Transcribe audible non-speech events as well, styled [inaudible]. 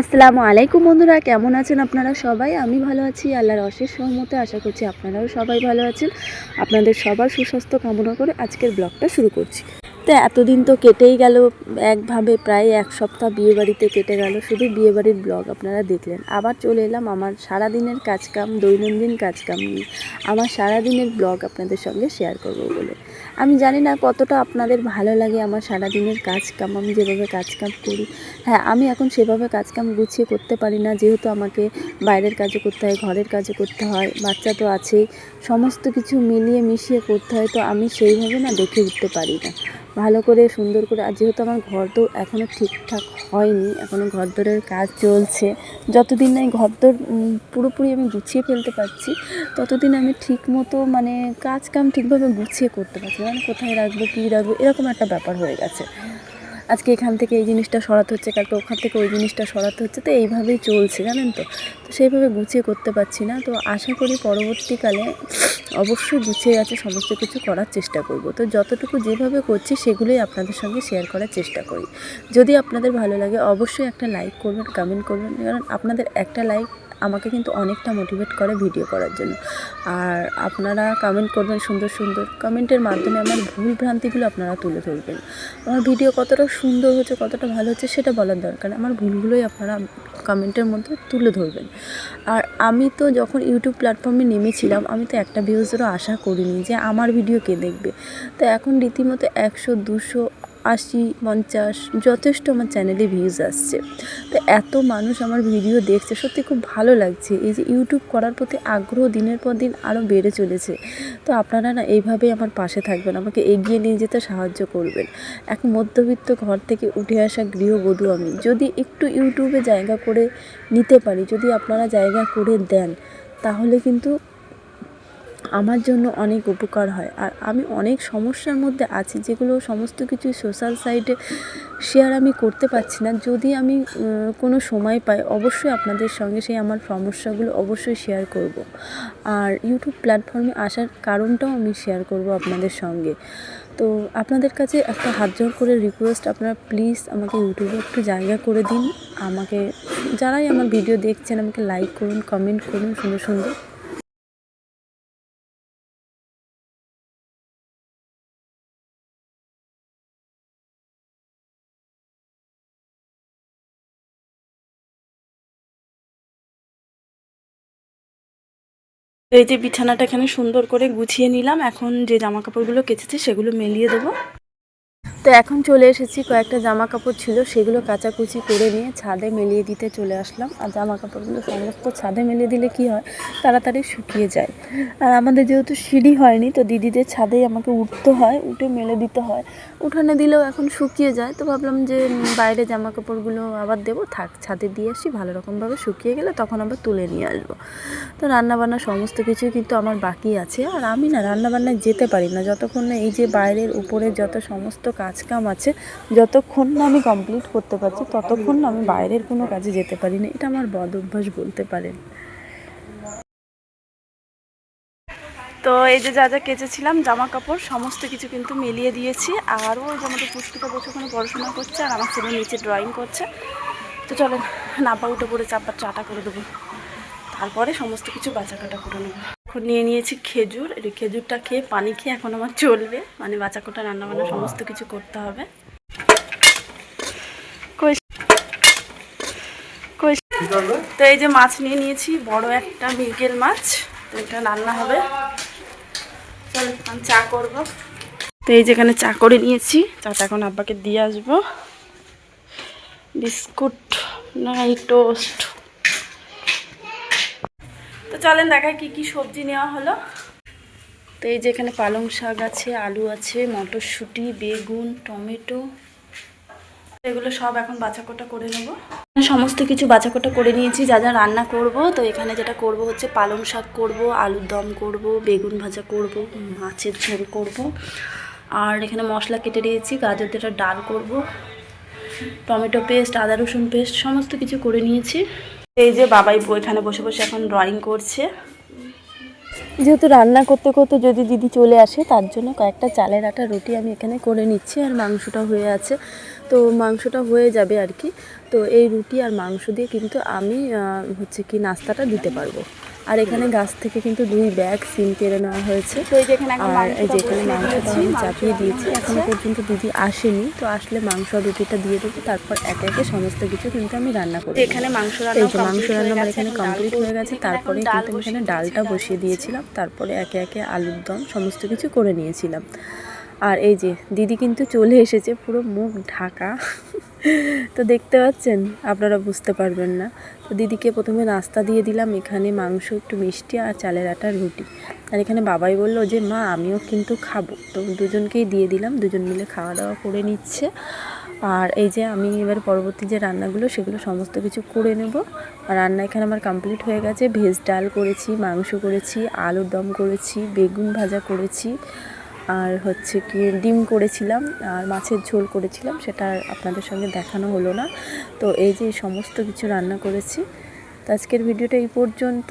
আসসালামু আলাইকুম বন্ধুরা, কেমন আছেন আপনারা সবাই? আমি ভালো আছি, আল্লাহর অশেষ সহমতে আশা করছি আপনারাও সবাই ভালো আছেন। আপনাদের সবার সুস্বাস্থ্য কামনা করে আজকের ব্লগটা শুরু করছি। তো এতদিন তো কেটেই গেল, একভাবে প্রায় এক সপ্তাহ বিয়েবাড়িতে কেটে গেল, শুধু বিয়েবাড়ির ব্লগ আপনারা দেখলেন। আবার চলে এলাম আমার সারাদিনের কাজকাম, দৈনন্দিন কাজকাম নিয়ে। আমার সারাদিনের ব্লগ আপনাদের সঙ্গে শেয়ার করব বলে। আমি জানি না কতটা আপনাদের ভালো লাগে আমার সারাদিনের কাজ কাম আমি যেভাবে কাজকাম করি। হ্যাঁ আমি এখন সেভাবে কাজকাম গুছিয়ে করতে পারি না, যেহেতু আমাকে বাইরের কাজও করতে হয়, ঘরের কাজও করতে হয়, বাচ্চা তো আছেই, সমস্ত কিছু মিলিয়ে মিশিয়ে করতে হয়, তো আমি সেইভাবে না দেখে উঠতে পারি না। ভালো করে, সুন্দর করে, আর যেহেতু আমার ঘর তো এখনও ঠিকঠাক হয়নি এখনও ঘর দরের কাজ চলছে, যতদিন না এই ঘর দর পুরোপুরি আমি গুছিয়ে ফেলতে পারছি, ততদিন আমি ঠিক মতো মানে কাজ কাম ঠিকভাবে গুছিয়ে করতে পারছি। মানে কোথায় রাখব, কী রাখব, এরকম একটা ব্যাপার হয়ে গেছে আজকে এখান থেকে এই জিনিসটা সরাতে হচ্ছে, কালকে ওখান থেকে ওই জিনিসটা সরাতে হচ্ছে, তো এইভাবেই চলছে, জানেন তো তো সেইভাবে গুছিয়ে করতে পারছি না, তো আশা করি পরবর্তীকালে অবশ্যই গুছিয়ে আছে, সমস্ত কিছু করার চেষ্টা করব। তো যতটুকু যেভাবে করছি, সেগুলোই আপনাদের সঙ্গে শেয়ার করার চেষ্টা করি। যদি আপনাদের ভালো লাগে, অবশ্যই একটা লাইক করবেন কমেন্ট করবেন। কারণ আপনাদের একটা লাইক আমাকে কিন্তু অনেকটা মোটিভেট করে ভিডিও করার জন্য। আর আপনারা কমেন্ট করবেন সুন্দর সুন্দর। কমেন্টের মাধ্যমে আমার ভুল ভ্রান্তিগুলো আপনারা তুলে ধরবেন। আমার ভিডিও কতটা সুন্দর হচ্ছে, কতটা ভালো হচ্ছে সেটা বলার দরকার আমার ভুলগুলোই আপনারা কমেন্টের মধ্যে তুলে ধরবেন। আর আমি তো যখন ইউটিউব প্ল্যাটফর্মে নেমেছিলাম, আমি তো একটা ভিউজেরও আশা করিনি যে আমার ভিডিও কে দেখবে। তো এখন রীতিমতো একশো, দুশো আশি, পঞ্চাশ, যথেষ্ট আমার চ্যানেলে ভিউজ আসছে। তো এত মানুষ আমার ভিডিও দেখছে, সত্যি খুব ভালো লাগছে। এই যে ইউটিউব করার প্রতি আগ্রহ দিনের পর দিন আরও বেড়ে চলেছে। তো আপনারা না এইভাবেই আমার পাশে থাকবেন, আমাকে এগিয়ে নিয়ে যেতে সাহায্য করবেন। এক মধ্যবিত্ত ঘর থেকে উঠে আসা গৃহবধূ আমি, যদি একটু ইউটিউবে জায়গা করে নিতে পারি, যদি আপনারা জায়গা করে দেন, তাহলে কিন্তু আমার জন্য অনেক উপকার হয়। আর আমি অনেক সমস্যার মধ্যে আছি, যেগুলো সমস্ত কিছু সোশ্যাল সাইটে শেয়ার আমি করতে পারছি না। যদি আমি কোনো সময় পাই, অবশ্যই আপনাদের সঙ্গে সেই আমার সমস্যাগুলো অবশ্যই শেয়ার করব। আর ইউটিউব প্ল্যাটফর্মে আসার কারণটাও আমি শেয়ার করব আপনাদের সঙ্গে। তো আপনাদের কাছে একটা হাত জোর করে রিকোয়েস্ট আপনারা প্লিজ আমাকে ইউটিউবে একটু জায়গা করে দিন। আমাকে, যারাই আমার ভিডিও দেখছেন, আমাকে লাইক করুন কমেন্ট করুন সুন্দর সুন্দর এই যে বিছানাটা এখানে সুন্দর করে গুছিয়ে নিলাম। এখন যে জামা কাপড়গুলো কেচেছি সেগুলো মেলিয়ে দেবো। তো এখন চলে এসেছি, কয়েকটা জামা কাপড় ছিল, সেগুলো কাচাকুচি করে নিয়ে ছাদে মেলিয়ে দিতে চলে আসলাম। আর জামা কাপড়গুলো সমস্ত ছাদে মেলিয়ে দিলে কি হয়? তাড়াতাড়ি শুকিয়ে যায়। আর আমাদের যেহেতু সিঁড়ি হয়নি, তো দিদিদের ছাদেই আমাকে উঠতে হয়, উঠে মেলে দিতে হয়। উঠানে দিলেও এখন শুকিয়ে যায়, তো ভাবলাম যে বাইরে জামা কাপড়গুলো আবার দেবো। থাক, ছাদে দিয়ে আসি, ভালো রকমভাবে শুকিয়ে গেলে তখন আবার তুলে নিয়ে আসব। তো রান্নাবান্না সমস্ত কিছুই কিন্তু আমার বাকি আছে। আর আমি না রান্নাবান্নায় যেতে পারি না, যতক্ষণ না এই যে বাইরের উপরে যত সমস্ত কাজকাম আছে, যতক্ষণ না আমি কমপ্লিট করতে পারছি, ততক্ষণ না আমি বাইরের কোনো কাজে যেতে পারি না এটা আমার বদ অভ্যাস বলতে পারেন। তো এই যে যা যা কেচেছিলাম জামা কাপড় সমস্ত কিছু কিন্তু মিলিয়ে দিয়েছি। আরও ওই যে আমাদের পুষ্টিকা বসে ওখানে পড়াশোনা করছে, আর আমার ছেলে নিচে ড্রয়িং করছে। তো চলেন নাপা উঠে পড়ে চাপা চাটা করে দেবো। তারপরে সমস্ত কিছু বাঁচাকাটা করে নেব। এখন নিয়ে নিয়েছি খেজুর। এই খেজুরটা খেয়ে পানি খেয়ে এখন আমার চলবে। মানে বাঁচাকোটা রান্নাবান্না সমস্ত কিছু করতে হবে। তো এই যে মাছ নিয়ে নিয়েছি বড় একটা মৃগেল মাছ। তো এটা রান্না হবে। চলো আমি চা করব। তো এই যেখানে চা করে নিয়েছি। চাটা এখন আব্বাকে দিয়ে আসব। বিস্কুট নাই টোস্ট। তো চলেন দেখাই কি কি সবজি নেওয়া হলো। তো এই যে এখানে পালং শাক আছে, আলু আছে, মটরশুঁটি, বেগুন, টমেটো, এগুলো সব এখন বাছাকোটা করে নেব। সমস্ত কিছু বাছাকোটা করে নিয়েছি, যা যা রান্না করব। তো এখানে যেটা করব হচ্ছে পালং শাক করব, আলুর দম করব, বেগুন ভাজা করব, মাছের ঝোল করব। আর এখানে মশলা কেটে দিয়েছি, গাজর একটা ডাল করব, টমেটো পেস্ট, আদা রসুন পেস্ট, সমস্ত কিছু করে নিয়েছি। এই যে বাবাই বইখানে বসে বসে এখন ড্রয়িং করছে। যেহেতু রান্না করতে করতে যদি দিদি চলে আসে, তার জন্য কয়েকটা চালের আটা, রুটি আমি এখানে করে নিচ্ছি আর মাংসটা হয়ে আছে। তো মাংসটা হয়ে যাবে আর কি। তো এই রুটি আর মাংস দিয়ে কিন্তু আমি হচ্ছে কি নাস্তাটা দিতে পারব। আর এখানে গাছ থেকে কিন্তু দুই ব্যাগ সিম কেড়ে নেওয়া হয়েছে। তো এখানে আর এই যে এখানে মাংসটা আমি চাপিয়ে দিয়েছি। এখনও পর্যন্ত দিদি আসেনি তো আসলে মাংস রুটিটা দিয়ে দেবো তারপর একে একে সমস্ত কিছু কিন্তু আমি রান্না করি এখানে মাংস রান্না এই যে মাংস রান্না আমার এখানে কমপ্লিট হয়ে গেছে তারপরে কিন্তু আমি এখানে ডালটা বসিয়ে দিয়েছিলাম তারপরে একে একে আলুর দম সমস্ত কিছু করে নিয়েছিলাম। আর এই যে দিদি কিন্তু চলে এসেছে পুরো মুখ ঢাকা। [laughs] তো দেখতে পাচ্ছেন, আপনারা বুঝতে পারবেন না। তো দিদিকে প্রথমে নাস্তা দিয়ে দিলাম, এখানে মাংস, একটু মিষ্টি আর চালের আটা, রুটি। আর এখানে বাবাই বলল যে, মা, আমিও কিন্তু খাব। তো দুজনকেই দিয়ে দিলাম, দুজন মিলে খাওয়া দাওয়া করে নিচ্ছে। আর এই যে আমি এবার পরবর্তী যে রান্নাগুলো, সেগুলো সমস্ত কিছু করে নেব। আর রান্না এখানে আমার কমপ্লিট হয়ে গেছে। ভেজ ডাল করেছি, মাংস করেছি, আলুর দম করেছি, বেগুন ভাজা করেছি। আর হচ্ছে কি ডিম করেছিলাম আর মাছের ঝোল করেছিলাম, সেটা আপনাদের সঙ্গে দেখানো হলো না। তো এই যে সমস্ত কিছু রান্না করেছি, তো আজকের ভিডিওটা এই পর্যন্ত।